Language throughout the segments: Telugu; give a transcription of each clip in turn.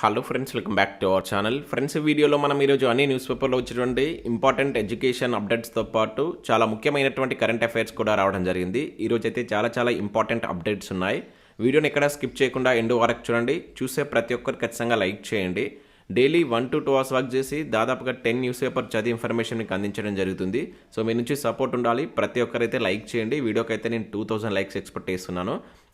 Hello friends welcome back to our channel friends వీడియోలో మనం ఈరోజు అన్ని న్యూస్ పేపర్లో వచ్చినటువంటి ఇంపార్టెంట్ ఎడ్యుకేషన్ అప్డేట్స్తో పాటు చాలా ముఖ్యమైనటువంటి కరెంట్ అఫైర్స్ కూడా రావడం జరిగింది. ఈరోజు అయితే చాలా చాలా ఇంపార్టెంట్ అప్డేట్స్ ఉన్నాయి. వీడియోని ఎక్కడ స్కిప్ చేయకుండా ఎండు వరకు చూడండి. చూసే ప్రతి ఒక్కరు ఖచ్చితంగా లైక్ చేయండి. Daily one to two hours work చేసి దాదాపుగా టెన్ న్యూస్ పేపర్ చదివి ఇన్ఫర్మేషన్ మీకు అందించడం జరుగుతుంది. సో మీ నుంచి సపోర్ట్ ఉండాలి. ప్రతి ఒక్కరైతే లైక్ చేయండి. వీడియోకి అయితే నేను టూ థౌసండ్ లైక్స్ ఎక్స్పెక్ట్ చేస్తున్నాను.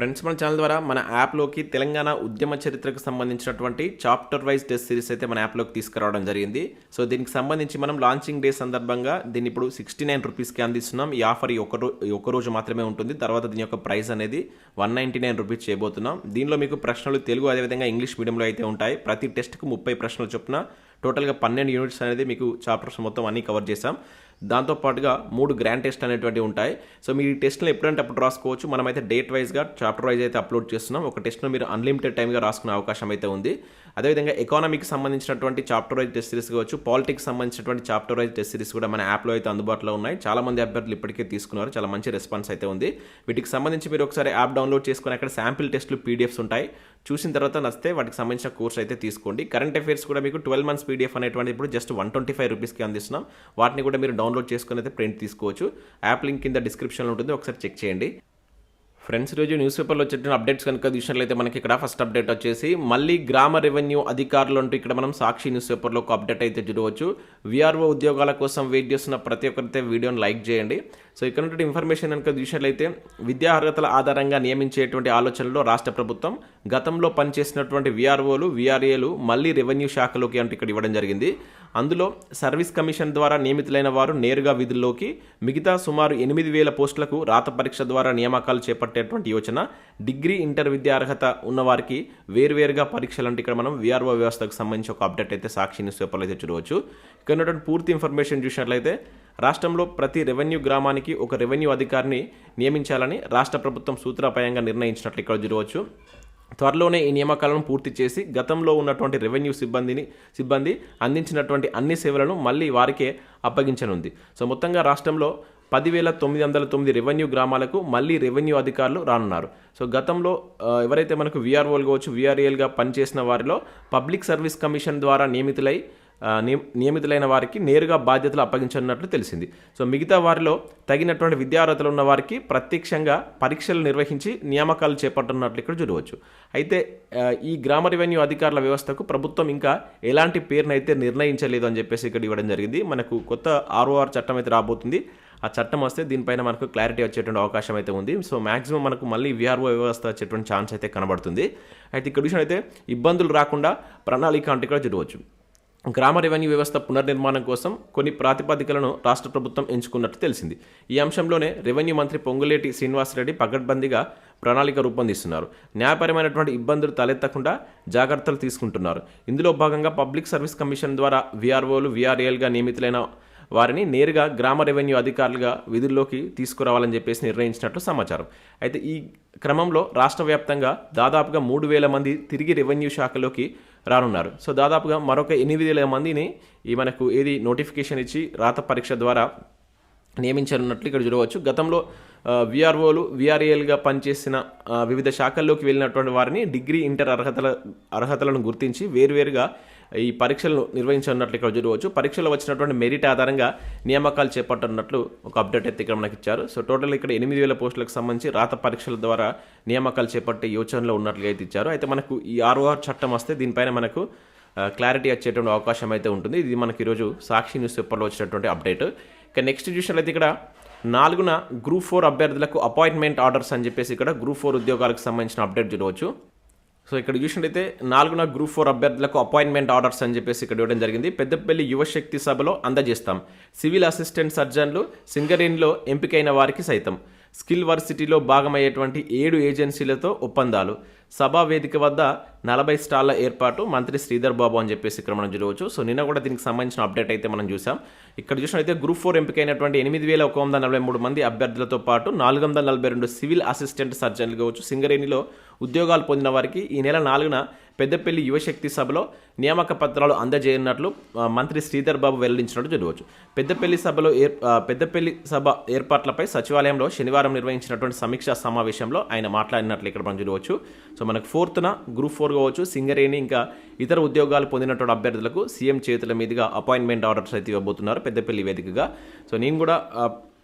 ఫ్రెండ్స్ మన ఛానల్ ద్వారా మన యాప్లోకి తెలంగాణ ఉద్యమ చరిత్రకు సంబంధించినటువంటి చాప్టర్ వైజ్ టెస్ట్ సిరీస్ అయితే మన యాప్లోకి తీసుకురావడం జరిగింది. సో దీనికి సంబంధించి మనం లాంచింగ్ డే సందర్భంగా దీన్ని ఇప్పుడు సిక్స్టీ నైన్ రూపీస్కి అందిస్తున్నాం. ఈ ఆఫర్ ఈ ఒక్క ఒక్క రోజు మాత్రమే ఉంటుంది. తర్వాత దీని యొక్క ప్రైస్ అనేది వన్ నైంటీ నైన్ రూపీస్ చేయబోతున్నాం. దీనిలో మీకు ప్రశ్నలు తెలుగు అదేవిధంగా ఇంగ్లీష్ మీడియంలో అయితే ఉంటాయి. ప్రతి టెస్ట్కు ముప్పై ప్రశ్నలు చొప్పున టోటల్గా పన్నెండు యూనిట్స్ అనేది మీకు చాప్టర్స్ మొత్తం అన్నీ కవర్ చేశాం. దాంతోపాటుగా మూడు గ్రాండ్ టెస్ట్ అనేటువంటివి ఉంటాయి. సో మీరు ఈ టెస్ట్లో ఎప్పుడంటే అప్పుడు రాసుకోవచ్చు? మనమైతే డేట్ వైజ్గా చాప్టర్ వైజ్ అయితే అప్లోడ్ చేస్తున్నాం. ఒక టెస్ట్ను మీరు అన్లిమిటెడ్ టైమ్గా రాసుకునే అవకాశం అయితే ఉంది. అదేవిధంగా ఎకానమీకి సంబంధించినటువంటి చాప్టర్ వైజ్ టెస్ట్ సిరీస్ కావచ్చు పాలిటిక్స్ సంబంధించినటువంటి చాప్టర్ వైజ్ టెస్ట్ సిరీస్ కూడా మన యాప్లో అయితే అందుబాటులో ఉన్నాయి. చాలా మంది అభ్యర్థులు ఇప్పటికే తీసుకున్నారు. చాలా మంచి రెస్పాన్స్ అయితే ఉంది. వీటికి సంబంధించి మీరు ఒకసారి యాప్ డౌన్లోడ్ చేసుకుని అక్కడ శాంపిల్ టెస్ట్లు పీడిఎఫ్స్ ఉంటాయి. చూసిన తర్వాత నచ్చితే వాటికి సంబంధించిన కోర్స్ అయితే తీసుకోండి. కరెంట్ అఫైర్స్ కూడా మీకు ట్వెల్వ్ మంత్స్ పీడిఎఫ్ అనేటువంటి ఇప్పుడు జస్ట్ వన్ ట్వంటీ ఫైవ్ రూపీస్కి అందిస్తున్నాం. వాటిని కూడా మీరు డౌన్లోడ్ చేసుకుని అయితే ప్రింట్ తీసుకోవచ్చు. యాప్ లింక్ కింద డిస్క్రిప్షన్లో ఉంటుంది. ఒకసారి చెక్ చేయండి. ఫ్రెండ్స్ రోజు న్యూస్ పేపర్లో వచ్చిన అప్డేట్స్ కనుక చూసినట్లయితే మనకి ఇక్కడ ఫస్ట్ అప్డేట్ వచ్చేసి మళ్ళీ గ్రామ రెవెన్యూ అధికారులు అంటూ ఇక్కడ మనం సాక్షి న్యూస్ పేపర్లో ఒక అప్డేట్ అయితే చూడవచ్చు. విఆర్ఓ ఉద్యోగాల కోసం వెయిట్ చేస్తున్న ప్రతి ఒక్కరితే వీడియోని లైక్ చేయండి. సో ఇక్కడ ఉన్నటువంటి ఇన్ఫర్మేషన్ కనుక చూసినట్లయితే విద్యా అర్హతల ఆధారంగా నియమించేటువంటి ఆలోచనలో రాష్ట్ర ప్రభుత్వం గతంలో పనిచేసినటువంటి విఆర్ఓలు విఆర్ఏలు మళ్ళీ రెవెన్యూ శాఖలోకి అంటే ఇక్కడ ఇవ్వడం జరిగింది. అందులో సర్వీస్ కమిషన్ ద్వారా నియమితులైన వారు నేరుగా విధుల్లోకి మిగతా సుమారు ఎనిమిది వేల పోస్టులకు రాత పరీక్ష ద్వారా నియామకాలు చేపట్టేటువంటి యోచన డిగ్రీ ఇంటర్ విద్యా అర్హత ఉన్నవారికి వేరువేరుగా పరీక్షలు అంటే ఇక్కడ మనం విఆర్ఓ వ్యవస్థకు సంబంధించి ఒక అప్డేట్ అయితే సాక్షి న్యూస్ పేపర్లో అయితే చూడవచ్చు. ఇక్కడ ఉన్నటువంటి పూర్తి ఇన్ఫర్మేషన్ చూసినట్లయితే రాష్ట్రంలో ప్రతి రెవెన్యూ గ్రామానికి ఒక రెవెన్యూ అధికారిని నియమించాలని రాష్ట్ర ప్రభుత్వం సూత్రప్రాయంగా నిర్ణయించినట్లు ఇక్కడ చూడవచ్చు త్వరలోనే ఈ నియామకాలను పూర్తి చేసి గతంలో ఉన్నటువంటి రెవెన్యూ సిబ్బందిని సిబ్బంది అందించినటువంటి అన్ని సేవలను మళ్ళీ వారికే అప్పగించనుంది. సో మొత్తంగా రాష్ట్రంలో పదివేల తొమ్మిది వందల తొమ్మిది రెవెన్యూ గ్రామాలకు మళ్ళీ రెవెన్యూ అధికారులు రానున్నారు. సో గతంలో ఎవరైతే మనకు విఆర్ఓలు కావచ్చు విఆర్ఏలుగా పనిచేసిన వారిలో పబ్లిక్ సర్వీస్ కమిషన్ ద్వారా నియమితులై నియమితులైన వారికి నేరుగా బాధ్యతలు అప్పగించనున్నట్లు తెలిసింది. సో మిగతా వారిలో తగినటువంటి విద్యార్హతలు ఉన్న వారికి ప్రత్యక్షంగా పరీక్షలు నిర్వహించి నియామకాలు చేపట్టనున్నట్లు ఇక్కడ చూడవచ్చు. అయితే ఈ గ్రామ రెవెన్యూ అధికారుల వ్యవస్థకు ప్రభుత్వం ఇంకా ఎలాంటి పేరునైతే నిర్ణయించలేదు అని చెప్పేసి ఇక్కడ ఇవ్వడం జరిగింది. మనకు కొత్త ఆర్ఓఆర్ చట్టం అయితే రాబోతుంది. ఆ చట్టం వస్తే దీనిపైన మనకు క్లారిటీ వచ్చేటువంటి అవకాశం అయితే ఉంది. సో మాక్సిమం మనకు మళ్ళీ విఆర్ఓ వ్యవస్థ వచ్చేటువంటి ఛాన్స్ అయితే కనబడుతుంది. అయితే ఇక్కడ విషయం అయితే ఇబ్బందులు రాకుండా ప్రణాళిక అంటే ఇక్కడ చూడవచ్చు. గ్రామ రెవెన్యూ వ్యవస్థ పునర్నిర్మాణం కోసం కొన్ని ప్రాతిపదికలను రాష్ట్ర ప్రభుత్వం ఎంచుకున్నట్టు తెలిసింది. ఈ అంశంలోనే రెవెన్యూ మంత్రి పొంగులేటి శ్రీనివాసరెడ్డి పగడ్బందీగా ప్రణాళిక రూపొందిస్తున్నారు. న్యాయపరమైనటువంటి ఇబ్బందులు తలెత్తకుండా జాగ్రత్తలు తీసుకుంటున్నారు. ఇందులో భాగంగా పబ్లిక్ సర్వీస్ కమిషన్ ద్వారా విఆర్ఓలు విఆర్ఏలుగా నియమితులైన వారిని నేరుగా గ్రామ రెవెన్యూ అధికారులుగా విధుల్లోకి తీసుకురావాలని చెప్పేసి నిర్ణయించినట్లు సమాచారం. అయితే ఈ క్రమంలో రాష్ట్ర వ్యాప్తంగా దాదాపుగా మూడు వేల మంది తిరిగి రెవెన్యూ శాఖలోకి రానున్నారు. సో దాదాపుగా మరొక ఎనిమిది వేల మందిని ఈ మనకు ఏది నోటిఫికేషన్ ఇచ్చి రాత పరీక్ష ద్వారా నియమించనున్నట్లు ఇక్కడ చూడవచ్చు. గతంలో విఆర్ఓలు విఆర్ఏలుగా పనిచేసిన వివిధ శాఖల్లోకి వెళ్ళినటువంటి వారిని డిగ్రీ ఇంటర్ అర్హతల అర్హతలను గుర్తించి వేరువేరుగా ఈ పరీక్షలను నిర్వహించనున్నట్లు ఇక్కడ చూడవచ్చు. పరీక్షలో వచ్చినటువంటి మెరిట్ ఆధారంగా నియామకాలు చేపట్టనున్నట్లు ఒక అప్డేట్ అయితే ఇక్కడ మనకి ఇచ్చారు. సో టోటల్ ఇక్కడ ఎనిమిది వేల పోస్టులకు సంబంధించి రాత పరీక్షల ద్వారా నియామకాలు చేపట్టే యోచనలో ఉన్నట్లుగా అయితే ఇచ్చారు. అయితే మనకు ఈ ఆర్ఓఆర్ చట్టం వస్తే దీనిపైన మనకు క్లారిటీ వచ్చేటువంటి అవకాశం అయితే ఉంటుంది. ఇది మనకి ఈరోజు సాక్షి న్యూస్ పేపర్లో వచ్చినటువంటి అప్డేట్. ఇక నెక్స్ట్ చూసినట్లయితే ఇక్కడ నాలుగున గ్రూప్ ఫోర్ అభ్యర్థులకు అపాయింట్మెంట్ ఆర్డర్స్ అని చెప్పేసి ఇక్కడ గ్రూప్ ఫోర్ ఉద్యోగాలకు సంబంధించిన అప్డేట్ చూడవచ్చు. సో ఇక్కడ చూసినట్టయితే నాలుగున గ్రూప్ ఫోర్ అభ్యర్థులకు అపాయింట్మెంట్ ఆర్డర్స్ అని చెప్పేసి ఇక్కడ ఇవ్వడం జరిగింది. పెద్దపల్లి యువశక్తి సభలో అందజేస్తాం. సివిల్ అసిస్టెంట్ సర్జన్లు సింగరేణిలో ఎంపికైన వారికి సైతం. స్కిల్ వర్సిటీలో భాగమయ్యేటువంటి ఏడు ఏజెన్సీలతో ఒప్పందాలు. సభా వేదిక వద్ద నలభై స్టాళ్ళ ఏర్పాటు మంత్రి శ్రీధర్ బాబు అని చెప్పేసి ఇక్కడ మనం చూడవచ్చు. సో నిన్న కూడా దీనికి సంబంధించిన అప్డేట్ అయితే మనం చూసాం ఇక్కడ చూసినట్లయితే గ్రూప్ ఫోర్ ఎంపికైనటువంటి ఎనిమిది వేల ఒక వందల నలభై మూడు మంది అభ్యర్థులతో పాటు నాలుగు వందల నలభై రెండు సివిల్ అసిస్టెంట్ సర్జన్లు కావచ్చు. సింగరేణిలో ఉద్యోగాలు పొందిన వారికి ఈ నెల నాలుగున పెద్దపల్లి యువశక్తి సభలో నియామక పత్రాలు అందజేయనున్నట్లు మంత్రి శ్రీధర్ బాబు వెల్లడించినట్టు చూడవచ్చు. పెద్దపల్లి సభలో ఏర్ పెద్దపల్లి సభ ఏర్పాట్లపై సచివాలయంలో శనివారం నిర్వహించినటువంటి సమీక్షా సమావేశంలో ఆయన మాట్లాడినట్లు ఇక్కడ మనం చూడవచ్చు. సో మనకు ఫోర్త్న గ్రూప్ ఫోర్ కావచ్చు సింగరేణి ఇంకా ఇతర ఉద్యోగాలు పొందినటువంటి అభ్యర్థులకు సీఎం చేతుల మీదుగా అపాయింట్మెంట్ ఆర్డర్స్ అయితే ఇవ్వబోతున్నారు పెద్దపల్లి వేదికగా. సో నేను కూడా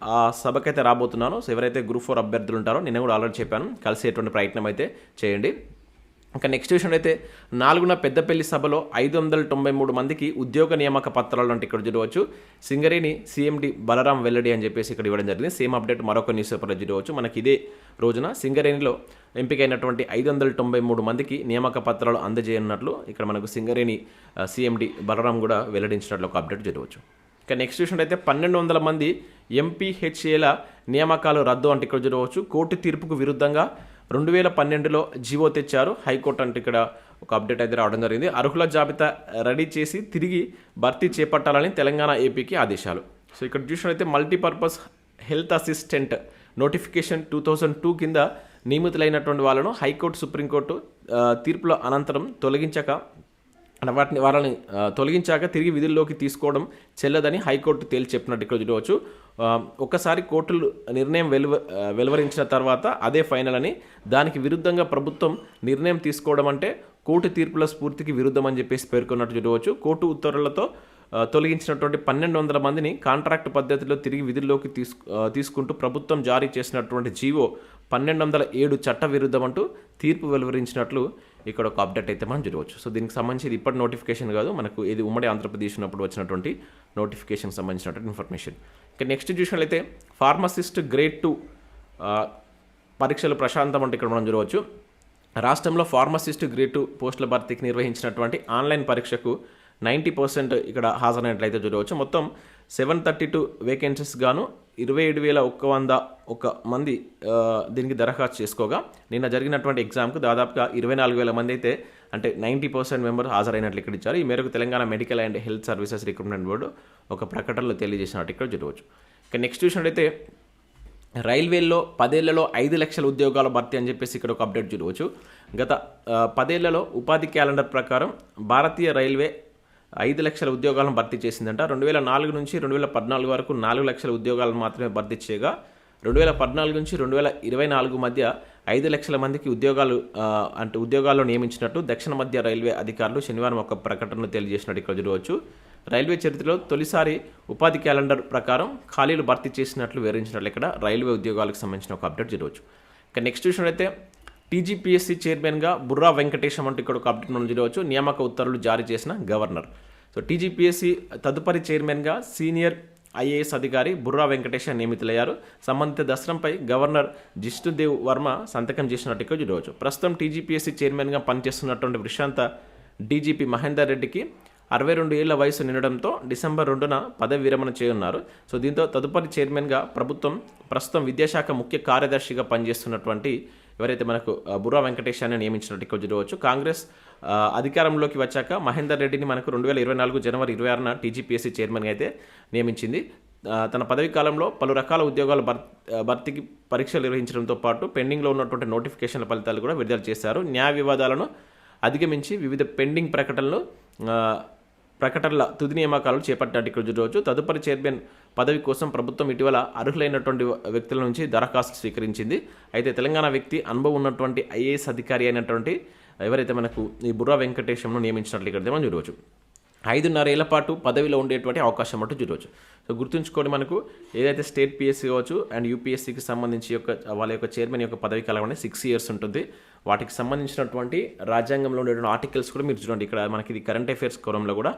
ఆ, సభకైతే రాబోతున్నాను. సో ఎవరైతే గ్రూప్ ఫోర్ అభ్యర్థులు ఉంటారో నేను కూడా ఆల్రెడీ చెప్పాను. కలిసేటువంటి ప్రయత్నం అయితే చేయండి. ఇంకా నెక్స్ట్ విషయం అయితే నాలుగున పెద్దపల్లి సభలో ఐదు వందల తొంభై మూడు మందికి ఉద్యోగ నియామక పత్రాలు అంటే ఇక్కడ చూడవచ్చు. సింగరేణి సీఎండి బలరాం వెల్లడి అని చెప్పేసి ఇక్కడ ఇవ్వడం జరిగింది. సేమ్ అప్డేట్ మరొక న్యూస్ పేపర్లో చూడవచ్చు. మనకి ఇదే రోజున సింగరేణిలో ఎంపికైనటువంటి ఐదు వందల తొంభై మూడు మందికి నియామక పత్రాలు అందజేయనున్నట్లు ఇక్కడ మనకు సింగరేణి సీఎండి బలరాం కూడా వెల్లడించినట్లు ఒక అప్డేట్ చూడవచ్చు. ఇక నెక్స్ట్ విషయం అయితే పన్నెండు వందల మంది ఎంపీహెచ్ఏల నియామకాలు రద్దు అంటే ఇక్కడ చూడవచ్చు. కోర్టు తీర్పుకు విరుద్ధంగా రెండు వేల పన్నెండులో జీవో తెచ్చారు. హైకోర్టు అంటే ఇక్కడ ఒక అప్డేట్ అయితే రావడం జరిగింది. అర్హుల జాబితా రెడీ చేసి తిరిగి భర్తీ చేపట్టాలని తెలంగాణ ఏపీకి ఆదేశాలు. సో ఇక్కడ చూసినట్లయితే multipurpose health assistant notification two thousand two కింద నియమితులైనటువంటి వాళ్ళను హైకోర్టు సుప్రీంకోర్టు తీర్పుల అనంతరం తొలగించక వాటిని వాళ్ళని తొలగించాక తిరిగి విధుల్లోకి తీసుకోవడం చెల్లదని హైకోర్టు తేల్చి చెప్పినట్టు ఇక్కడ చూడవచ్చు. ఒకసారి ఒక్కసారి కోర్టులు నిర్ణయం వెలువ వెలువరించిన తర్వాత అదే ఫైనల్ అని దానికి విరుద్ధంగా ప్రభుత్వం నిర్ణయం తీసుకోవడం అంటే కోర్టు తీర్పుల స్ఫూర్తికి విరుద్ధం అని చెప్పేసి పేర్కొన్నట్టు చూడవచ్చు. కోర్టు ఉత్తర్వులతో తొలగించినటువంటి పన్నెండు వందల మందిని కాంట్రాక్ట్ పద్ధతిలో తిరిగి విధుల్లోకి తీసుకు తీసుకుంటూ ప్రభుత్వం జారీ చేసినటువంటి జీవో పన్నెండు వందల ఏడు చట్ట విరుద్ధం అంటూ తీర్పు వెలువరించినట్లు ఇక్కడ ఒక అప్డేట్ అయితే మనం చూడవచ్చు. సో దీనికి సంబంధించి ఇది ఇప్పటి నోటిఫికేషన్ కాదు. మనకు ఇది ఉమ్మడి ఆంధ్రప్రదేశ్ ఉన్నప్పుడు వచ్చినటువంటి నోటిఫికేషన్ సంబంధించినటువంటి ఇన్ఫర్మేషన్. ఇక నెక్స్ట్ చూసినట్లయితే ఫార్మసిస్ట్ గ్రేడ్ టూ పరీక్షలు ప్రశాంతం అంటే ఇక్కడ మనం చూడవచ్చు. రాష్ట్రంలో ఫార్మసిస్ట్ గ్రేడ్ టూ పోస్టుల భర్తీకి నిర్వహించినటువంటి ఆన్లైన్ పరీక్షకు నైంటీ పర్సెంట్ ఇక్కడ హాజరైనట్లయితే చూడవచ్చు. మొత్తం సెవెన్ థర్టీ టూ వేకెన్సీస్ గాను ఇరవై ఏడు వేల ఒక్క వంద ఒక మంది దీనికి దరఖాస్తు చేసుకోగా. నిన్న జరిగినటువంటి ఎగ్జామ్కు దాదాపుగా ఇరవై నాలుగు వేల మంది అయితే అంటే నైంటీ పర్సెంట్ మెంబర్స్ హాజరైనట్లు ఇక్కడ ఇచ్చారు. ఈ మేరకు Telangana medical and health services recruitment board ఒక ప్రకటనలో తెలియజేసినట్టు ఇక్కడ చూడవచ్చు. ఇక నెక్స్ట్ చూసినట్టయితే రైల్వేల్లో పదేళ్ళలో ఐదు లక్షల ఉద్యోగాల భర్తీ అని చెప్పేసి ఇక్కడ ఒక అప్డేట్ చూడవచ్చు. గత పదేళ్ళలో ఉపాధి క్యాలెండర్ ప్రకారం భారతీయ రైల్వే ఐదు లక్షల ఉద్యోగాలను భర్తీ చేసిందంట. రెండు వేల నాలుగు నుంచి రెండు వేల పద్నాలుగు వరకు నాలుగు లక్షల ఉద్యోగాలను మాత్రమే భర్తీ చేయగా రెండు వేల పద్నాలుగు నుంచి రెండు వేల ఇరవై నాలుగు మధ్య ఐదు లక్షల మందికి ఉద్యోగాలు అంటే ఉద్యోగాల్లో నియమించినట్టు దక్షిణ మధ్య రైల్వే అధికారులు శనివారం ఒక ప్రకటనలో తెలియజేసినట్టు ఇక్కడ చూడవచ్చు. రైల్వే చరిత్రలో తొలిసారి ఉపాధి క్యాలెండర్ ప్రకారం ఖాళీలు భర్తీ చేసినట్లు వివరించినట్లు ఇక్కడ రైల్వే ఉద్యోగాలకు సంబంధించిన ఒక అప్డేట్ చూడవచ్చు. ఇక నెక్స్ట్ చూసినట్లయితే టీజీపీఎస్సీ చైర్మన్గా బుర్రా వెంకటేశం అంటూ ఇక్కడ ఒక అప్డేట్ మనం చూడవచ్చు. నియామక ఉత్తర్వులు జారీ చేసిన గవర్నర్. సో టీజీపీఎస్సీ తదుపరి చైర్మన్గా సీనియర్ ఐఏఎస్ అధికారి బుర్రా వెంకటేశ నియమితులయ్యారు. సంబంధిత దసరంపై గవర్నర్ జిష్ణుదేవ్ వర్మ సంతకం చేసినట్టు చూడవచ్చు. ప్రస్తుతం టీజీపీఎస్సీ చైర్మన్గా పనిచేస్తున్నటువంటి విశ్రాంత డీజీపీ మహేందర్ రెడ్డికి అరవై రెండు ఏళ్ళ వయసు నిండడంతో డిసెంబర్ రెండున పదవి విరమణ చేయనున్నారు. సో దీంతో తదుపరి చైర్మన్గా ప్రభుత్వం ప్రస్తుతం విద్యాశాఖ ముఖ్య కార్యదర్శిగా పనిచేస్తున్నటువంటి ఎవరైతే మనకు బుర్రా వెంకటేశాన్ని నియమించినట్టు ఇక్కడ చూడవచ్చు కాంగ్రెస్ అధికారంలోకి వచ్చాక మహేందర్ రెడ్డిని మనకు రెండు వేల ఇరవై నాలుగు జనవరి ఇరవై ఆరున టీజీపీఎస్సీ చైర్మన్గా అయితే నియమించింది. తన పదవి కాలంలో పలు రకాల ఉద్యోగాల భర్ భర్తీకి పరీక్షలు నిర్వహించడంతో పాటు పెండింగ్లో ఉన్నటువంటి నోటిఫికేషన్ల ఫలితాలు కూడా విడుదల చేశారు. న్యాయ వివాదాలను అధిగమించి వివిధ పెండింగ్ ప్రకటనలు ప్రకటనల తుది నియామకాలు చేపట్టినట్టు ఇక్కడ చూడవచ్చు. తదుపరి చైర్మన్ పదవి కోసం ప్రభుత్వం ఇటీవల అర్హులైనటువంటి వ్యక్తుల నుంచి దరఖాస్తు స్వీకరించింది. అయితే తెలంగాణ వ్యక్తి అనుభవం ఉన్నటువంటి ఐఏఎస్ అధికారి అయినటువంటి ఎవరైతే మనకు ఈ బుర్రా వెంకటేశంను నియమించినట్లు ఇక్కడ మనం చూడవచ్చు. ఐదున్నరేళ్ళ పాటు పదవిలో ఉండేటువంటి అవకాశం అంటూ చూడవచ్చు. సో గుర్తుంచుకోండి మనకు ఏదైతే స్టేట్ పిఎస్సీ కావచ్చు అండ్ యూపీఎస్సీకి సంబంధించి యొక్క వాళ్ళ యొక్క చైర్మన్ యొక్క పదవి కాలం సిక్స్ ఇయర్స్ ఉంటుంది. వాటికి సంబంధించినటువంటి రాజ్యాంగంలో ఉండేటువంటి ఆర్టికల్స్ కూడా మీరు చూడండి. ఇక్కడ మనకి ఇది కరెంట్ అఫైర్స్ కోరంలో కూడా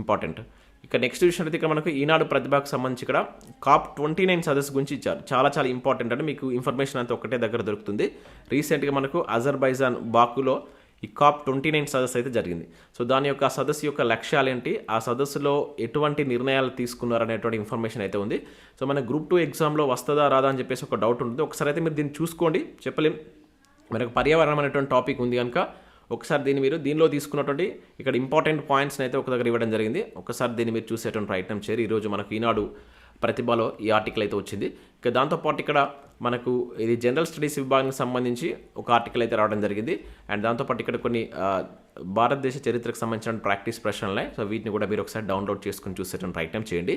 ఇంపార్టెంట్. ఇక నెక్స్ట్ విషయం అయితే ఇక్కడ మనకు ఈనాడు ప్రతిభకు సంబంధించి ఇక్కడ కాప్ ట్వంటీ నైన్ సదస్సు గురించి ఇచ్చారు. చాలా చాలా ఇంపార్టెంట్ అంటే మీకు ఇన్ఫర్మేషన్ అంతా ఒకటే దగ్గర దొరుకుతుంది. రీసెంట్గా మనకు అజర్బైజాన్ బాకులో ఈ కాప్ ట్వంటీ నైన్ సదస్సు అయితే జరిగింది. సో దాని యొక్క సదస్సు యొక్క లక్ష్యాలు ఏంటి? ఆ సదస్సులో ఎటువంటి నిర్ణయాలు తీసుకున్నారు అనేటువంటి ఇన్ఫర్మేషన్ అయితే ఉంది. సో మన గ్రూప్ టూ ఎగ్జామ్లో వస్తుందా రాదా అని చెప్పేసి ఒక డౌట్ ఉంటుంది. ఒకసారి అయితే మీరు దీన్ని చూసుకోండి. చెప్పలేం. మనకు పర్యావరణం అనేటువంటి టాపిక్ ఉంది కనుక ఒకసారి దీన్ని మీరు దీనిలో తీసుకున్నటువంటి ఇక్కడ ఇంపార్టెంట్ పాయింట్స్ని అయితే ఒక దగ్గర ఇవ్వడం జరిగింది. ఒకసారి దీన్ని మీరు చూసేటువంటి ప్రయత్నం చేయరు ఈరోజు మనకు ఈనాడు ప్రతిభలో ఈ ఆర్టికల్ అయితే వచ్చింది. ఇక దాంతోపాటు ఇక్కడ మనకు ఇది జనరల్ స్టడీస్ విభాగానికి సంబంధించి ఒక ఆర్టికల్ అయితే రావడం జరిగింది. అండ్ దాంతోపాటు ఇక్కడ కొన్ని భారతదేశ చరిత్రకు సంబంధించిన ప్రాక్టీస్ ప్రశ్నలే. సో వీటిని కూడా మీరు ఒకసారి డౌన్లోడ్ చేసుకుని చూసేటువంటి ప్రయత్నం చేయండి.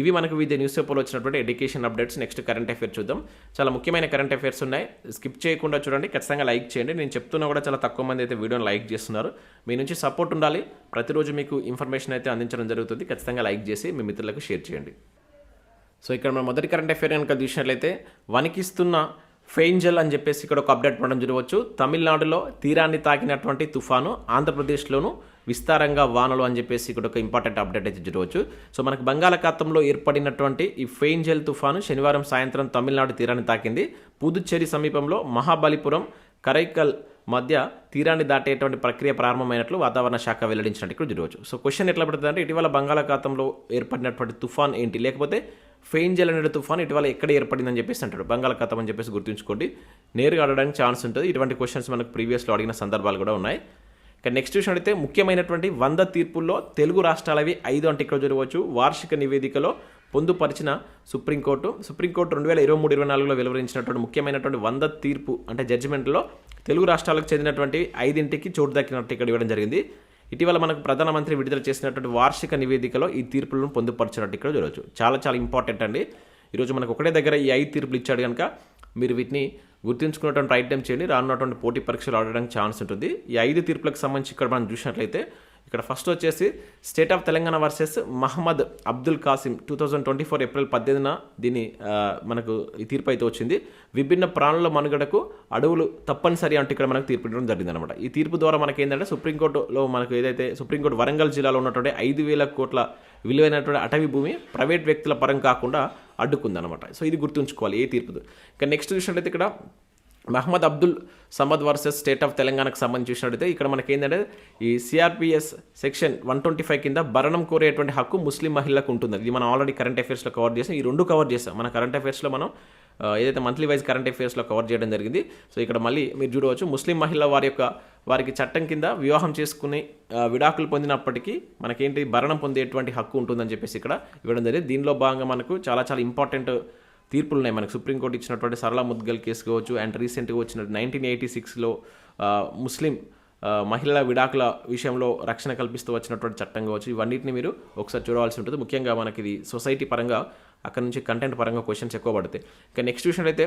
ఇవి మనకు వివిధ న్యూస్ పేపర్లో వచ్చినటువంటి education updates next current affair చూద్దాం. చాలా ముఖ్యమైన కరెంట్ అఫేర్స్ ఉన్నాయి. స్కిప్ చేయకుండా చూడండి. ఖచ్చితంగా లైక్ చేయండి. నేను చెప్తున్నా కూడా చాలా తక్కువ మంది అయితే వీడియోని లైక్ చేస్తున్నారు. మీ నుంచి సపోర్ట్ ఉండాలి. ప్రతిరోజు మీకు ఇన్ఫర్మేషన్ అయితే అందించడం జరుగుతుంది. ఖచ్చితంగా లైక్ చేసి మీ మిత్రులకు షేర్ చేయండి. సో ఇక్కడ మన మొదటి కరెంట్ అఫేర్ కనుక చూసినట్లయితే వణికిస్తున్న ఫెయింజల్ అని చెప్పేసి ఇక్కడ ఒక అప్డేట్ పడడం చూడవచ్చు తమిళనాడులో తీరాన్ని తాకినటువంటి తుఫాను ఆంధ్రప్రదేశ్లోనూ విస్తారంగా వానలు అని చెప్పేసి ఇక్కడ ఒక ఇంపార్టెంట్ అప్డేట్ అయితే చూడవచ్చు సో మనకు బంగాళాఖాతంలో ఏర్పడినటువంటి ఈ ఫెయింజల్ తుఫాను శనివారం సాయంత్రం తమిళనాడు తీరాన్ని తాకింది. పుదుచ్చేరి సమీపంలో మహాబలిపురం కరైకల్ మధ్య తీరాన్ని దాటేటువంటి ప్రక్రియ ప్రారంభమైనట్లు వాతావరణ శాఖ వెల్లడించినట్టు ఇక్కడ చూడవచ్చు సో క్వశ్చన్ ఎట్లా పడుతుందంటే ఇటీవల బంగాళాఖాతంలో ఏర్పడినటువంటి తుఫాన్ ఏంటి? లేకపోతే ఫెయింజల్ అనే తుఫాన్ ఇటీవల ఎక్కడ ఏర్పడిందని చెప్పేసి అంటాడు. బంగాళాఖాతం అని చెప్పేసి గుర్తుంచుకోండి. నేరుగా అడగడానికి ఛాన్స్ ఉంటుంది. ఇటువంటి క్వశ్చన్స్ మనకు ప్రీవియస్లో అడిగిన సందర్భాలు కూడా ఉన్నాయి. ఇక నెక్స్ట్ విషయం అయితే ముఖ్యమైనటువంటి వంద తీర్పుల్లో తెలుగు రాష్ట్రాలవి ఐదు అంటే ఇక్కడ జరగవచ్చు. వార్షిక నివేదికలో పొందుపరిచిన సుప్రీంకోర్టు సుప్రీంకోర్టు రెండు వేల ఇరవై మూడు ఇరవై నాలుగులో వెలువరించినటువంటి ముఖ్యమైనటువంటి వంద తీర్పు అంటే జడ్జిమెంట్లో తెలుగు రాష్ట్రాలకు చెందినటువంటి ఐదింటికి చోటు దక్కినట్టు ఇక్కడ ఇవ్వడం జరిగింది. ఇటీవల మనకు ప్రధానమంత్రి విడుదల చేసినటువంటి వార్షిక నివేదికలో ఈ తీర్పులను పొందుపరిచినట్టు ఇక్కడ చూడవచ్చు చాలా చాలా ఇంపార్టెంట్ అండి. ఈరోజు మనకు ఒకటే దగ్గర ఈ ఐదు తీర్పులు ఇచ్చాడు కనుక మీరు వీటిని గుర్తుంచుకున్నటువంటి ప్రయత్నం చేయండి. రానున్నటువంటి పోటీ పరీక్షలు ఆడడానికి ఛాన్స్ ఉంటుంది. ఈ ఐదు తీర్పులకు సంబంధించి ఇక్కడ మనం చూసినట్లయితే ఇక్కడ ఫస్ట్ వచ్చేసి state of Telangana versus Mohammed Abdul Kasim two thousand twenty four April పద్దెనిమిదిన దీని మనకు ఈ తీర్పు అయితే వచ్చింది. విభిన్న ప్రాణుల మనుగడకు అడవులు తప్పనిసరి అంటూ ఇక్కడ మనకు తీర్పు ఇవ్వడం జరిగింది అనమాట ఈ తీర్పు ద్వారా మనకి ఏంటంటే సుప్రీంకోర్టులో మనకు ఏదైతే సుప్రీంకోర్టు వరంగల్ జిల్లాలో ఉన్నటువంటి ఐదు వేల కోట్ల విలువైనటువంటి అటవీ భూమి ప్రైవేట్ వ్యక్తుల పరం కాకుండా అడ్డుకుందనమాట సో ఇది గుర్తుంచుకోవాలి ఏ తీర్పు ఇంకా నెక్స్ట్ చూసినట్లయితే ఇక్కడ Mohammed Abdul Samad versus state of తెలంగాణకు సంబంధించి చూసినట్టయితే ఇక్కడ మనకి ఏంటంటే ఈ CRPS section one twenty five కింద భరణం కోరేటువంటి హక్కు ముస్లిం మహిళలకు ఉంటుంది ఇది మనం ఆల్రెడీ కరెంట్ అఫేర్స్లో కవర్ చేసాం. ఈ రెండు కవర్ చేసాం. మన కరెంట్ అఫేర్స్లో మనం ఏదైతే మంత్లీ వైజ్ కరెంట్ అఫేర్స్లో కవర్ చేయడం జరిగింది సో ఇక్కడ మళ్ళీ మీరు చూడవచ్చు ముస్లిం మహిళ వారి యొక్క వారికి చట్టం కింద వివాహం చేసుకుని విడాకులు పొందినప్పటికీ మనకేంటి భరణం పొందేటువంటి హక్కు ఉంటుందని చెప్పేసి ఇక్కడ ఇవ్వడం జరిగింది. దీనిలో భాగంగా మనకు చాలా చాలా ఇంపార్టెంట్ తీర్పులు ఉన్నాయి మనకు సుప్రీంకోర్టు ఇచ్చినటువంటి సరళ ముద్గల్ కేసు కావచ్చు అండ్ రీసెంట్గా వచ్చిన నైన్టీన్ ఎయిటీ సిక్స్లో ముస్లిం మహిళల విడాకుల విషయంలో రక్షణ కల్పిస్తూ వచ్చినటువంటి చట్టం కావచ్చు. ఇవన్నిటిని మీరు ఒకసారి చూడవలసి ఉంటుంది. ముఖ్యంగా మనకి ఇది సొసైటీ పరంగా అక్కడ నుంచి కంటెంట్ పరంగా క్వశ్చన్స్ ఎక్కువ పడతాయి. ఇంకా నెక్స్ట్ విషయం అయితే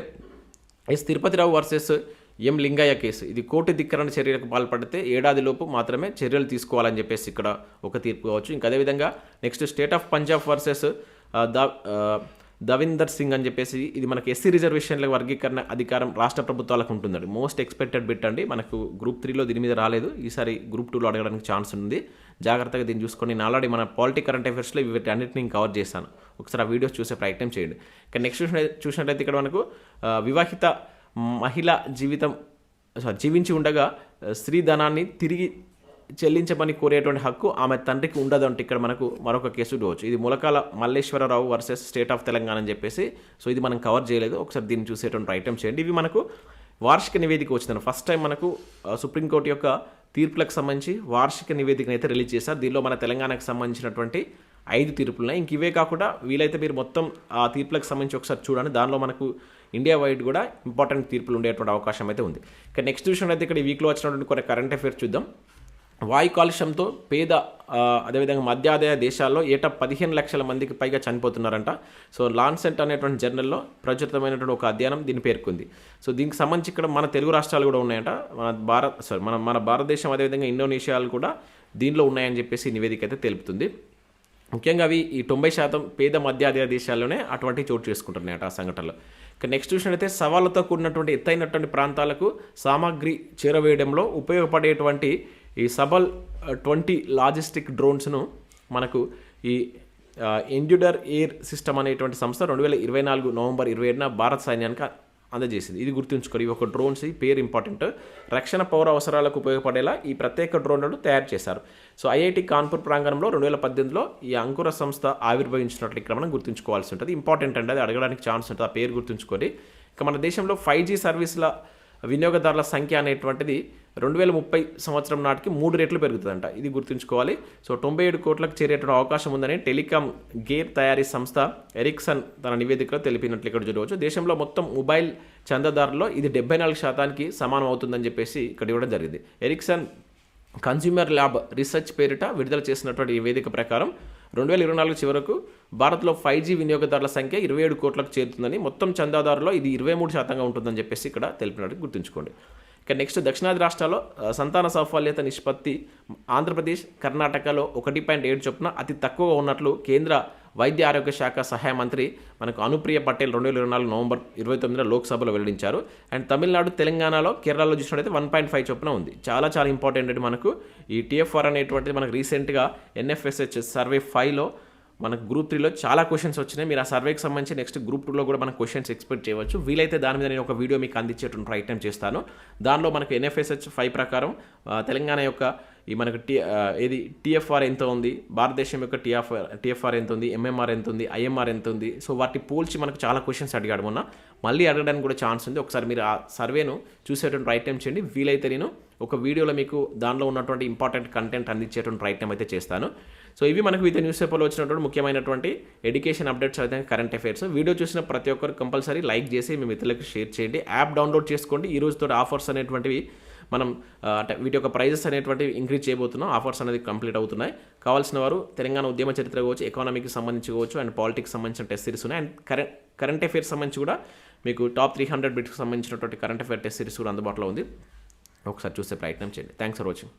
S Tirupathirao versus M Lingaiah case. ఇది కోర్టు ధిక్కరణ చర్యలకు పాల్పడితే ఏడాదిలోపు మాత్రమే చర్యలు తీసుకోవాలని చెప్పేసి ఇక్కడ ఒక తీర్పు కావచ్చు. ఇంకా అదేవిధంగా next state of Punjab versus the Davinder Singh అని చెప్పేసి ఇది మనకి ఎస్సీ రిజర్వేషన్ల వర్గీకరణ అధికారం రాష్ట్ర ప్రభుత్వాలకు ఉంటుందండి. మోస్ట్ ఎక్స్పెక్టెడ్ బిట్ అండి. మనకు గ్రూప్ త్రీలో దీని మీద రాలేదు. ఈసారి గ్రూప్ టూలో అడగడానికి ఛాన్స్ ఉంది. జాగ్రత్తగా దీన్ని చూసుకొని నేను ఆల్రెడీ మన పాలిటీ కరెంట్ అఫేర్స్లో వీటి అన్నింటిని కవర్ చేశాను ఒకసారి ఆ వీడియోస్ చూసే ప్రయత్నం చేయండి. కానీ నెక్స్ట్ చూసినట్లయితే ఇక్కడ మనకు వివాహిత మహిళ జీవితం సారీ జీవించి ఉండగా స్త్రీ ధనాన్ని తిరిగి చెల్లించమని కోరేటువంటి హక్కు ఆమె తండ్రికి ఉండదంటే ఇక్కడ మనకు మరొక కేసు చూడవచ్చు ఇది Mulakala Malleswararao versus state of Telangana అని చెప్పేసి సో ఇది మనం కవర్ చేయలేదు. ఒకసారి దీన్ని చూసేటువంటి ఐటమ్ చేయండి. ఇవి మనకు వార్షిక నివేదిక వచ్చిందని ఫస్ట్ టైం మనకు సుప్రీంకోర్టు యొక్క తీర్పులకు సంబంధించి వార్షిక నివేదికను అయితే రిలీజ్ చేశారు. దీనిలో మన తెలంగాణకు సంబంధించినటువంటి ఐదు తీర్పులు ఉన్నాయి ఇంక ఇవే కాకుండా వీలైతే మీరు మొత్తం ఆ తీర్పులకు సంబంధించి ఒకసారి చూడండి. దానిలో మనకు ఇండియా వైడ్ కూడా ఇంపార్టెంట్ తీర్పులు ఉండేటువంటి అవకాశం అయితే ఉంది. ఇక నెక్స్ట్ విషయంలో అయితే ఇక్కడ ఈ వీక్లో వచ్చినటువంటి కొన్ని కరెంట్ అఫేర్స్ చూద్దాం. వాయు కాలుష్యంతో పేద అదేవిధంగా మధ్యాదాయ దేశాల్లో ఏటా పదిహేను లక్షల మందికి పైగా చనిపోతున్నారంట. సో లాన్సెంట్ అనేటువంటి జర్నల్లో ప్రచురితమైనటువంటి ఒక అధ్యయనం దీన్ని పేర్కొంది. సో దీనికి సంబంధించి ఇక్కడ మన తెలుగు రాష్ట్రాలు కూడా ఉన్నాయంట. మన భారత్ సారీ మన మన భారతదేశం అదేవిధంగా ఇండోనేషియాలు కూడా దీనిలో ఉన్నాయని చెప్పేసి నివేదిక అయితే తెలుపుతుంది. ముఖ్యంగా అవి ఈ తొంభై శాతం పేద మధ్యాదాయ దేశాల్లోనే అటువంటి చోటు చేసుకుంటున్నాయట ఆ సంఘటనలు. ఇక నెక్స్ట్ చూసినట్లయితే సవాళ్ళతో కూడినటువంటి ఎత్తైనటువంటి ప్రాంతాలకు సామాగ్రి చేరవేయడంలో ఉపయోగపడేటువంటి ఈ సబల్ ట్వంటీ లాజిస్టిక్ డ్రోన్స్ను మనకు ఈ ఎండ్యూడర్ ఎయిర్ సిస్టమ్ అనేటువంటి సంస్థ రెండు వేల ఇరవై నాలుగు నవంబర్ ఇరవై ఏడున భారత సైన్యానికి అందజేసింది. ఇది గుర్తుంచుకోండి ఇవి ఒక డ్రోన్స్ ఈ పేరు ఇంపార్టెంట్. రక్షణ పౌర అవసరాలకు ఉపయోగపడేలా ఈ ప్రత్యేక డ్రోన్లను తయారు చేశారు. సో ఐఐటి కాన్పూర్ ప్రాంగణంలో రెండు వేల పద్దెనిమిదిలో ఈ అంకుర సంస్థ ఆవిర్భవించినట్లు ఇక్కడ మనం గుర్తుంచుకోవాల్సి ఉంటుంది. ఇంపార్టెంట్ అండి అది అడగడానికి ఛాన్స్ ఉంటుంది ఆ పేరు గుర్తుంచుకొని ఇక మన దేశంలో ఫైవ్ జీ సర్వీసుల వినియోగదారుల సంఖ్య అనేటువంటిది రెండు వేల ముప్పై సంవత్సరం నాటికి మూడు రెట్లు పెరుగుతుందంట. ఇది గుర్తుంచుకోవాలి. సో తొంభై ఏడు కోట్లకు చేరేటువంటి అవకాశం ఉందని టెలికాం గేర్ తయారీ సంస్థ ఎరిక్సన్ తన నివేదికలో తెలిపినట్లు ఇక్కడ చూడవచ్చు. దేశంలో మొత్తం మొబైల్ చందాదారుల్లో ఇది డెబ్బై నాలుగు శాతానికి సమానం అవుతుందని చెప్పేసి ఇక్కడ ఇవ్వడం జరిగింది. ఎరిక్సన్ కన్స్యూమర్ ల్యాబ్ రీసెర్చ్ పేరిట విడుదల చేసినటువంటి నివేదిక వేదిక ప్రకారం రెండు వేల ఇరవై నాలుగు చివరకు భారత్లో ఫైవ్ జీ వినియోగదారుల సంఖ్య ఇరవై ఏడు కోట్లకు చేరుతుందని మొత్తం చందాదారులో ఇది ఇరవై మూడు శాతంగా ఉంటుందని చెప్పేసి ఇక్కడ తెలిపినట్టు గుర్తుంచుకోండి. ఇక నెక్స్ట్ దక్షిణాది రాష్ట్రాల్లో సంతాన సాఫల్యత నిష్పత్తి ఆంధ్రప్రదేశ్ కర్ణాటకలో ఒకటి పాయింట్ ఏడు చొప్పున అతి తక్కువగా ఉన్నట్లు కేంద్ర వైద్య ఆరోగ్య శాఖ సహాయ మంత్రి మనకు అనుప్రియ పటేల్ రెండు వేల ఇరవై నాలుగు నవంబర్ ఇరవై తొమ్మిదిన లోక్సభలో వెల్లడించారు. అండ్ తమిళనాడు తెలంగాణలో కేరళలో చూసినట్టయితే వన్ పాయింట్ ఫైవ్ చొప్పున ఉంది. చాలా చాలా ఇంపార్టెంట్ అండి మనకు ఈ టీఎఫ్ఆర్ అనేటువంటిది మనకు రీసెంట్గా ఎన్ఎఫ్ఎస్హెచ్ సర్వే ఫైవ్లో మనకు గ్రూప్ త్రీలో చాలా క్వశ్చన్స్ వచ్చినాయి. మీరు ఆ సర్వేకి సంబంధించి నెక్స్ట్ గ్రూప్ టూలో కూడా మనకు క్వశ్చన్స్ ఎక్స్పెక్ట్ చేయవచ్చు. వీలైతే దాని మీద నేను ఒక వీడియో మీకు అందించేటువంటి ప్రయత్నం చేస్తాను. దానిలో మనకు ఎన్ఎఫ్ఎస్హెచ్ ఫైవ్ ప్రకారం తెలంగాణ యొక్క ఈ మనకు టీ ఏది? టీఎఫ్ఆర్ ఎంత ఉంది? భారతదేశం యొక్క టీఎఫ్ఆర్ టీఎఫ్ఆర్ ఎంత ఉంది? ఎంఎంఆర్ ఎంత ఉంది? ఐఎంఆర్ ఎంత ఉంది? సో వాటి పోల్చి మనకు చాలా క్వశ్చన్స్ అడిగాడు మొన్న. మళ్ళీ అడగడానికి కూడా ఛాన్స్ ఉంది. ఒకసారి మీరు ఆ సర్వేను చూసేటువంటి ప్రయత్నం చేయండి. వీలైతే నేను ఒక వీడియోలో మీకు దానిలో ఉన్నటువంటి ఇంపార్టెంట్ కంటెంట్ అందించేటువంటి ప్రయత్నం అయితే చేస్తాను. సో ఇవి మనకు వివిధ న్యూస్ పేపర్లో వచ్చినటువంటి ముఖ్యమైనటువంటి ఎడ్యుకేషన్ అప్డేట్స్ అయితే కరెంట్ అఫైర్స్ వీడియో చూసిన ప్రతి ఒక్కరు కంపల్సరీ లైక్ చేసి మీ మిత్రులకు షేర్ చేయండి. యాప్ డౌన్లోడ్ చేసుకోండి. ఈ రోజుతో ఆఫర్స్ అనేటువంటివి మనం అంటే వీటి యొక్క ప్రైజెస్ అనేటువంటివి ఇంక్రీజ్ చేయబోతున్నాం. ఆఫర్స్ అనేది కంప్లీట్ అవుతున్నాయి. కావాల్సిన వారు తెలంగాణ ఉద్యమ చరిత్ర కావచ్చు ఎకానమీకి సంబంధించి కావచ్చు అండ్ పాలిటిక్స్ సంబంధించిన టెస్ట్ సిరీస్ ఉన్నాయి. అండ్ కరెంట్ కరెంట్ అఫేర్స్ సంబంధించి కూడా మీకు టాప్ త్రీ హండ్రెడ్ బిట్స్కి సంబంధించినటువంటి కరెంట్ అఫైర్ టెస్ట్ సిరీస్ కూడా అందుబాటులో ఉంది. ఒకసారి చూసే ప్రయత్నం చేయండి. Thanks for watching